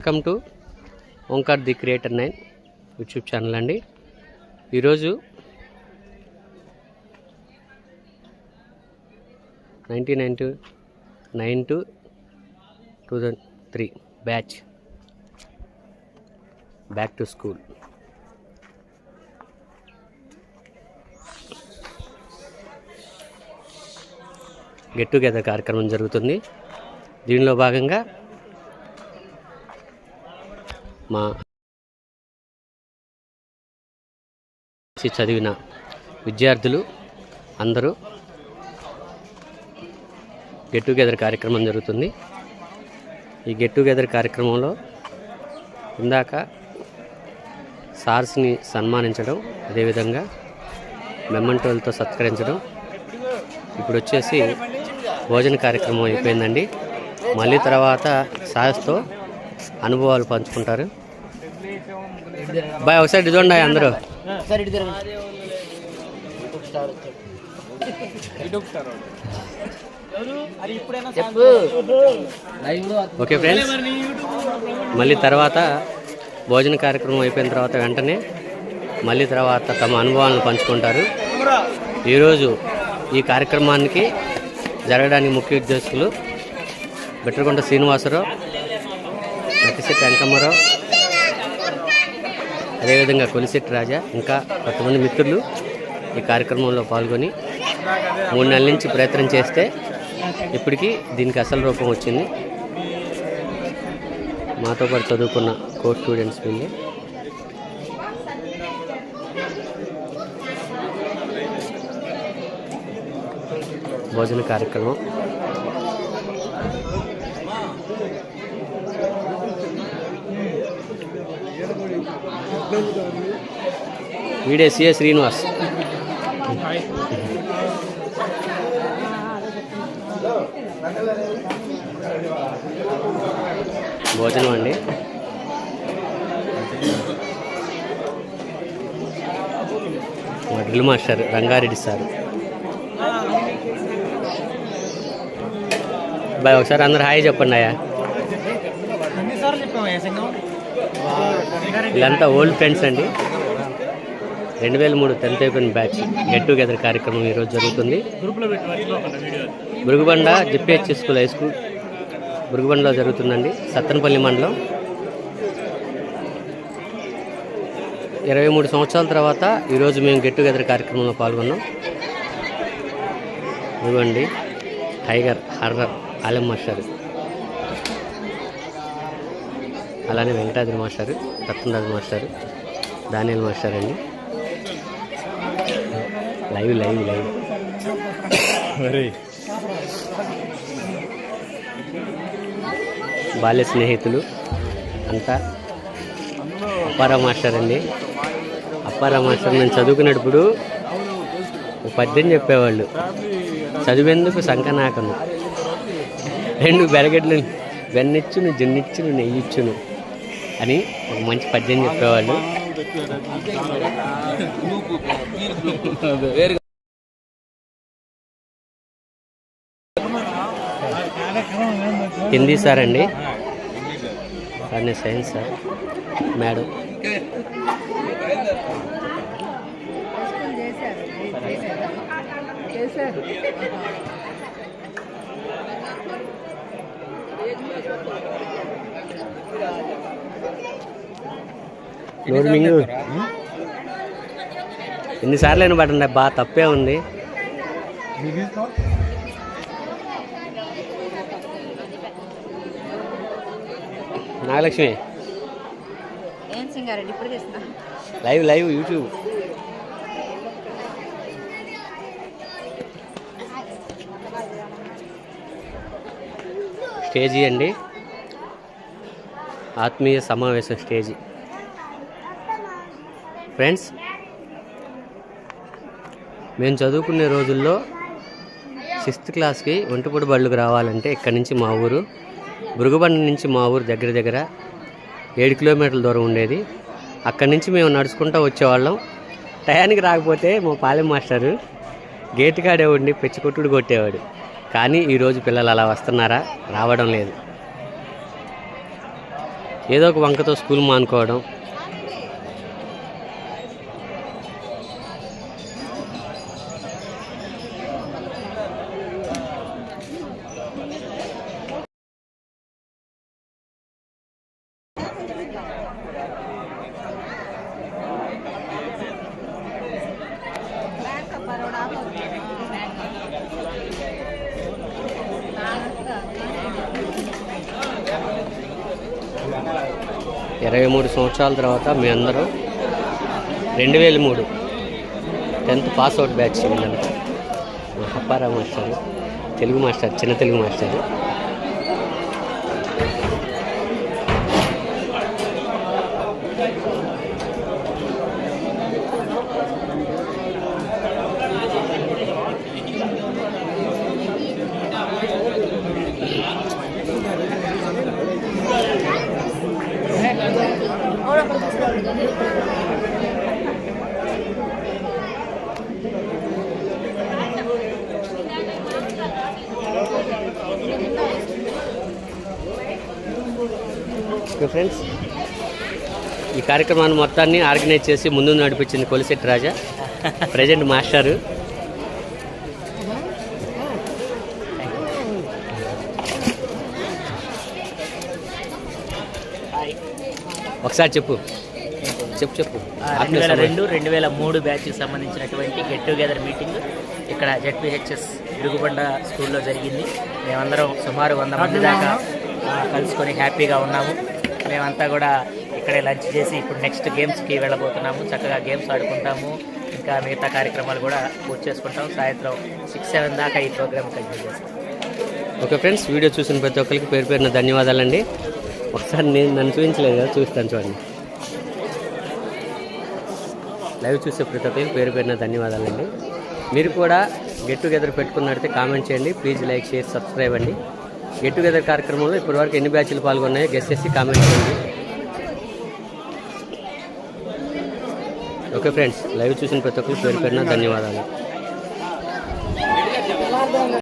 Welcome to Omkar the creator nine YouTube channel అండి. ఈరోజు nineteen nine to nine to two thousand three batch back to school get together కార్యక్రమం జరుగుతుంది. దీనిలో భాగంగా మా C చదివిన విద్యార్థులు అందరూ గెట్ టుగెదర్ కార్యక్రమం జరుగుతుంది. ఈ గెట్ టుగెదర్ కార్యక్రమంలో ఇందాక సార్స్ని సన్మానించడం అదేవిధంగా మెమంటోలతో సత్కరించడం. ఇప్పుడు వచ్చేసి భోజన కార్యక్రమం అయిపోయిందండి. మళ్ళీ తర్వాత సార్స్తో అనుభవాలు పంచుకుంటారు. బాయ్ ఒకసారి ఇదిగోండి అందరూ. Okay friends. మళ్ళీ తర్వాత భోజన కార్యక్రమం అయిపోయిన తర్వాత వెంటనే మళ్ళీ తర్వాత తమ అనుభవాలను పంచుకుంటారు. ఈరోజు ఈ కార్యక్రమానికి జరగడానికి ముఖ్య ఉద్దేశకులు బిట్రకొండ శ్రీనివాసరావు కొలిశెట్టి వెంకమ్మరావు అదేవిధంగా కొలిశెట్టి రాజా ఇంకా కొంతమంది మిత్రులు ఈ కార్యక్రమంలో పాల్గొని మూడు నెలల నుంచి ప్రయత్నం చేస్తే ఇప్పటికీ దీనికి అసలు రూపం వచ్చింది. మాతో పాటు చదువుకున్న కో స్టూడెంట్స్ వీళ్ళు. భోజన కార్యక్రమం. వీడే సిఎస్ శ్రీనివాస్. భోజనం అండి. మా drill master Rangareddy sir. Bye ఒకసారి అందరు హాయ్ చెప్పండి అయ్యా. వీళ్ళంతా ఓల్డ్ ఫ్రెండ్స్ అండి. రెండు వేల మూడు టెన్త్ అయిపోయిన బ్యాచ్ గెట్ టుగెదర్ కార్యక్రమం ఈరోజు జరుగుతుంది. Burugubanda GPH school high school బురుగుబండలో జరుగుతుందండి సత్తనపల్లి మండలం. ఇరవై మూడు సంవత్సరాల తర్వాత ఈరోజు మేము గెట్ టుగెదర్ కార్యక్రమంలో పాల్గొన్నాం. ఇవ్వండి టైగర్ హర్రర్ ఆలెం మాస్టర్. అలానే Venkatadri master Ratnaraju master Daniel master అండి. Live live live. బాల్య స్నేహితులు అంతా. అప్పారావు మాస్టర్ అండి. అప్పారావు మాస్టర్ నేను చదువుకునేటప్పుడు ఒక పద్యం చెప్పేవాళ్ళు. చదివేందుకు సంకనాకను. రెండు బెరగడ్లు వెన్నిచ్చును జున్నిచ్చును నెయ్యిచ్చును. అని ఒక మంచి పద్యం చెప్పేవాళ్ళు. హిందీ సార్ అండి. సార్ నేను సైన్స్ సార్ మేడం. చేశారు మింగు ఎన్నిసార్లు అయినా పడండి బాగా తప్పే ఉంది. Nagalakshmi. Live live YouTube stage అండి ఆత్మీయ సమావేశం స్టేజీ. ఫ్రెండ్స్ మేము చదువుకునే రోజుల్లో సిక్స్త్ క్లాస్కి ఒంటిపొడి బళ్ళుకు రావాలంటే ఇక్కడి నుంచి మా ఊరు బురుగుబండ నుంచి మా ఊరు దగ్గర దగ్గర ఏడు కిలోమీటర్ల దూరం ఉండేది. అక్కడి నుంచి మేము నడుచుకుంటూ వచ్చేవాళ్ళం. టయానికి రాకపోతే మా పాలెం మాస్టరు గేటు కాడే ఉండి పెచ్చికొట్టుడు కొట్టేవాడు. కానీ ఈరోజు పిల్లలు అలా వస్తున్నారా? రావడం లేదు. ఏదో ఒక వంకతో స్కూల్ మానుకోవడం. ఇరవై మూడు సంవత్సరాల తర్వాత మీ అందరూ రెండు వేల మూడు టెన్త్ పాస్ అవుట్ బ్యాచ్ వీళ్ళంతా అప్పారావు మాస్టర్ తెలుగు మాస్టర్ చిన్న తెలుగు మాస్టర్. Okay friends. ఈ కార్యక్రమాన్ని మొత్తాన్ని ఆర్గనైజ్ చేసి ముందు నడిపించింది కొలిశెట్టి రాజా ప్రజెంట్ మాస్టారు. ఒకసారి చెప్పు. చెప్పు చెప్పు. రెండు వేల రెండు రెండు వేల మూడు బ్యాచ్కి సంబంధించినటువంటి గెట్ టుగెదర్ మీటింగ్ ఇక్కడ జెడ్పిహెచ్ఎస్ ఇరుగుబండ స్కూల్లో జరిగింది. మేమందరం సుమారు వంద మంది దాకా కలుసుకొని హ్యాపీగా ఉన్నాము. మేమంతా కూడా ఇక్కడే లంచ్ చేసి ఇప్పుడు నెక్స్ట్ గేమ్స్కి వెళ్ళబోతున్నాము. చక్కగా గేమ్స్ ఆడుకుంటాము. ఇంకా మిగతా కార్యక్రమాలు కూడా పూర్తి చేసుకుంటాం. సాయంత్రం సిక్స్ సెవెన్ దాకా ఈ ప్రోగ్రామ్ కంటిన్యూ చేస్తాం. ఓకే ఫ్రెండ్స్ వీడియో చూసిన ప్రతి ఒక్కరికి పేరు పేరున ధన్యవాదాలండి. ఒకసారి నేను నన్ను చూపించలేదు కదా చూస్తాను చూడండి. లైవ్ చూసే ప్రతి ఒక్కరికి పేరు పేరున ధన్యవాదాలండి. మీరు కూడా గెట్ టుగెదర్ పెట్టుకున్నట్లయితే కామెంట్ చేయండి. ప్లీజ్ లైక్ షేర్ సబ్స్క్రైబ్ అండి. గెట్ టుగెదర్ కార్యక్రమంలో ఇప్పటివరకు ఎన్ని బ్యాచ్లు పాల్గొన్నాయో గెస్ట్ చేసి కామెంట్ చేయండి. ఓకే ఫ్రెండ్స్ లైవ్ చూసిన ప్రతి ఒక్కరు పేరు పేరున ధన్యవాదాలు.